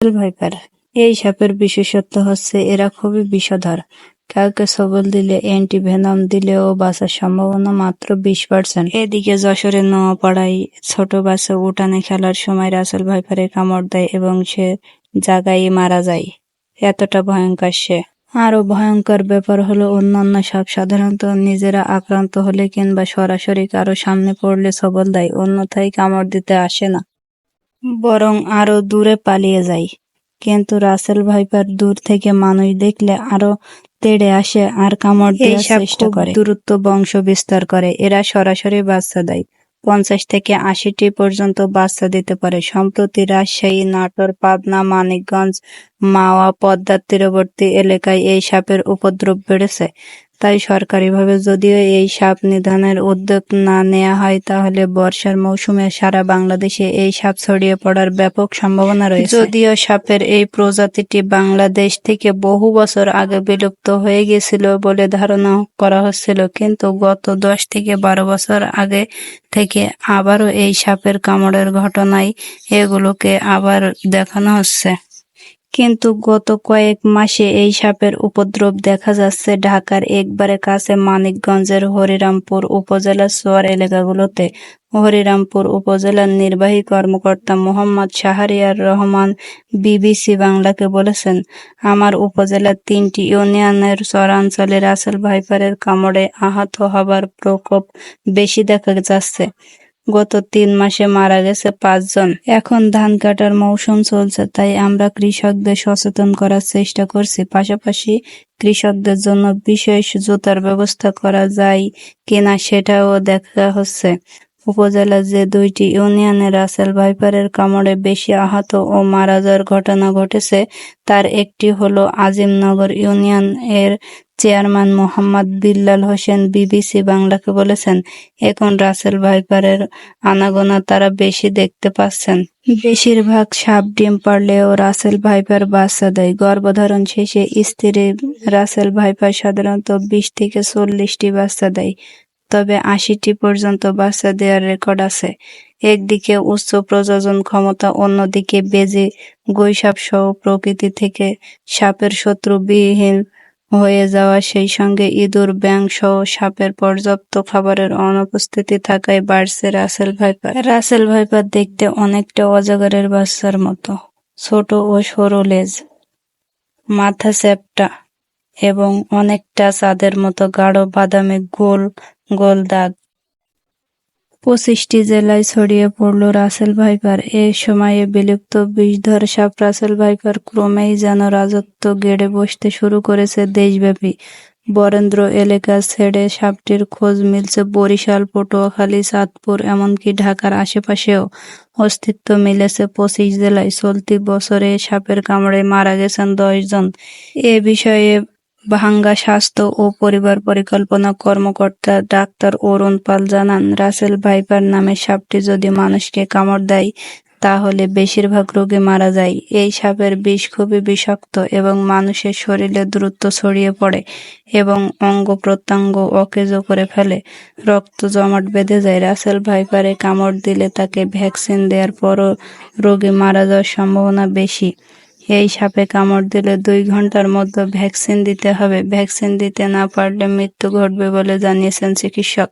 Viper এই সাপের বিশেষত্ব হচ্ছে এরা খুবই বিষধর। কাউকে সবল দিলে, অ্যান্টিভেনম দিলেও বাঁচার সম্ভাবনা মাত্র বিশ পার্সেন্ট। এদিকে যশোরের নোয়াপাড়ায় ছোট বাচ্চা উঠানে খেলার সময় রাসেল ভাইপারের কামড় দেয় এবং সে জায়গায় মারা যায়। এতটা ভয়ঙ্কর সে। আরও ভয়ঙ্কর ব্যাপার হলো অন্যান্য সাপ সাধারণত নিজেরা আক্রান্ত হলে কিংবা সরাসরি কারও সামনে পড়লে সবল দেয়, অন্যথায় কামড় দিতে আসে না। বরং আরও দূরে পালিয়ে যায় কিন্তু রাসেল ভাইপার দূর থেকে মানুষ দেখলে আরও তেড়ে আসে আর কামড় দেওয়ার চেষ্টা করে। দূরত্ব বংশ বিস্তার করে। এরা সরাসরি বাচ্চা দেয়। পঞ্চাশ থেকে আশিটি পর্যন্ত বাচ্চা দিতে পারে। সম্প্রতি রাজশাহী নাটোর পাবনা মানিকগঞ্জ মাওয়া পদ্মার তীরবর্তী এলাকায় এই সাপের উপদ্রব বেড়েছে। তাই সরকারিভাবে যদিও এই সাপ নিধনের উদ্যোগ না নেওয়া হয়, তাহলে বর্ষার মৌসুমে সারা বাংলাদেশে এই সাপ ছড়িয়ে পড়ার ব্যাপক সম্ভাবনা রয়েছে। যদিও সাপের এই প্রজাতিটি বাংলাদেশ থেকে বহু বছর আগে বিলুপ্ত হয়ে গেছিল বলে ধারণা করা হচ্ছিল, কিন্তু গত দশ থেকে বারো বছর আগে থেকে আবারও এই সাপের কামড়ের ঘটনায় এগুলোকে আবার দেখানো হচ্ছে। কিন্তু গত কয়েক মাসে এই সাপের উপদ্রব দেখা যাচ্ছে ঢাকার একবারে কাছে মানিকগঞ্জের হরিরামপুর উপজেলার সোয়ার এলাকাগুলোতে। হরিরামপুর উপজেলার নির্বাহী কর্মকর্তা মোহাম্মদ শাহরিয়ার রহমান বিবিসি বাংলাকে বলেছেন, আমার উপজেলার তিনটি ইউনিয়নের চরাঞ্চলে রাসেল ভাইপারের কামড়ে আহত হবার প্রকোপ বেশি দেখা যাচ্ছে। গত তিন মাসে মারা গেছে পাঁচজন। এখন ধান কাটার মৌসুম চলছে, তাই আমরা কৃষকদের সচেতন করার চেষ্টা করছি। পাশাপাশি কৃষকদের জন্য বিশেষ জুতার ব্যবস্থা করা যায় কিনা সেটাও দেখা হচ্ছে। উপজেলার যে দুইটি ইউনিয়নে রাসেল ভাইপারের কামড়ে বেশি আহত ও মারা যাওয়ার ঘটনা ঘটেছে, তার একটি হলো আজিমনগর ইউনিয়ন এর চেয়ারম্যান মোহাম্মদ বিল্লাল হোসেন বিবিসি বাংলাকে বলেছেন, এখন রাসেল ভাইপারের আনাগোনা তারা বেশি দেখতে পাচ্ছেন। বেশিরভাগ সাপ ডিম পারলেও রাসেল ভাইপার বাচ্চা দেয়। গর্ভধারণ শেষে স্ত্রী রাসেল ভাইপার সাধারণত বিশ থেকে চল্লিশটি বাচ্চা দেয়, তবে আশিটি পর্যন্ত বাচ্চা দেওয়ার রেকর্ড আছে। একদিকে উচ্চ প্রযোজন ক্ষমতা, অন্যদিকে বেজে গৈসাপ সহ প্রকৃতি থেকে সাপের শত্রুবিহীন হয়ে যাওয়া সেই সঙ্গে ইঁদুর ব্যাং সহ সাপের পর্যাপ্ত খাবারের অনুপস্থিতি থাকায় বাড়ছে রাসেল ভাইপার। রাসেল ভাইপার দেখতে অনেকটা অজগরের বাচ্চার মতো, ছোট ও সরু লেজ, মাথা চ্যাপটা এবং অনেকটা চাঁদের মতো গাঢ় বাদামে গোল গোল দাগ। পঁচিশটি জেলায় ছড়িয়ে পড়ল রাসেল ভাইপার। এ সময়ে বিলুপ্ত বিষধর সাপ রাসেল ভাইপার ক্রমেই যেন রাজত্ব গেড়ে বসতে শুরু করেছে দেশব্যাপী। বরেন্দ্র এলাকা ছেড়ে সাপটির খোঁজ মিলছে বরিশাল, পটুয়াখালী, চাঁদপুর, এমনকি ঢাকার আশেপাশেও। অস্তিত্ব মিলেছে পঁচিশ জেলায়। চলতি বছরে সাপের কামড়ে মারা গেছেন দশ জন। এ বিষয়ে ভাঙ্গা স্বাস্থ্য ও পরিবার পরিকল্পনা কর্মকর্তা ডাক্তার অরুণ পাল জানান, রাসেল ভাইপার নামে সাপটি যদি মানুষকে কামড় দেয়, তাহলে বেশিরভাগ রোগী মারা যায়। এই সাপের বিষ খুবই বিষাক্ত এবং মানুষের শরীরে দ্রুত ছড়িয়ে পড়ে এবং অঙ্গ প্রত্যঙ্গ অকেজো করে ফেলে। রক্ত জমাট বেঁধে যায়। রাসেল ভাইপারে কামড় দিলে তাকে ভ্যাকসিন দেওয়ার পরও রোগী মারা যাওয়ার সম্ভাবনা বেশি। এই সাপে কামড় দিলে দুই ঘণ্টার মধ্যে ভ্যাকসিন দিতে হবে। ভ্যাকসিন দিতে না পারলে মৃত্যু ঘটবে বলে জানিয়েছেন চিকিৎসক।